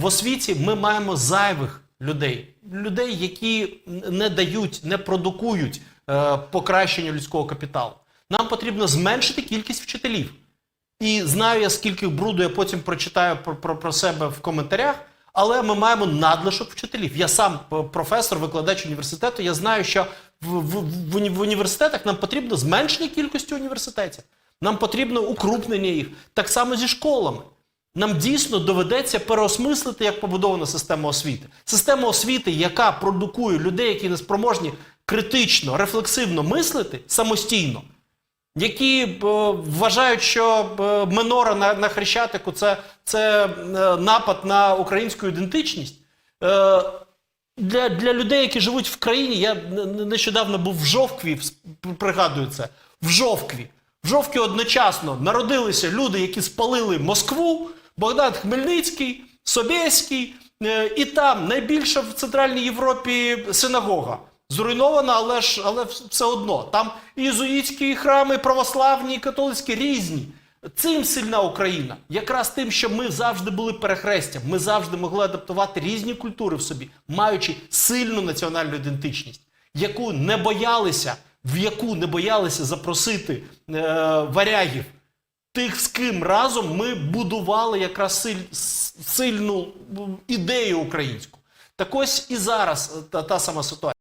В освіті ми маємо зайвих людей, людей, які не дають, не продукують е, покращення людського капіталу. Нам потрібно зменшити кількість вчителів. І знаю я, скільки бруду я потім прочитаю про, про, про себе в коментарях, але ми маємо надлишок вчителів. Я сам професор, викладач університету. Я знаю, що в, в, в, в університетах нам потрібно зменшення кількості університетів. Нам потрібно укрупнення їх. Так само зі школами. Нам дійсно доведеться переосмислити, як побудована система освіти. Система освіти, яка продукує людей, які не спроможні критично, рефлексивно мислити самостійно, які е, вважають, що е, минора на, на Хрещатику це, це е, напад на українську ідентичність. Е, для, для людей, які живуть в країні, я нещодавно був в Жовкві, пригадую це. В Жовкві. В Жовкві одночасно народилися люди, які спалили Москву, Богдан Хмельницький, Собєський, е, і там найбільша в Центральній Європі синагога. Зруйнована, але ж але все одно. Там і єзуїтські храми, православні, католицькі різні. Цим сильна Україна. Якраз тим, що ми завжди були перехрестям, ми завжди могли адаптувати різні культури в собі, маючи сильну національну ідентичність, яку не боялися, в яку не боялися запросити е, варягів. Тих, з ким разом ми будували якраз сильну ідею українську. Так ось і зараз е, та, та сама ситуація.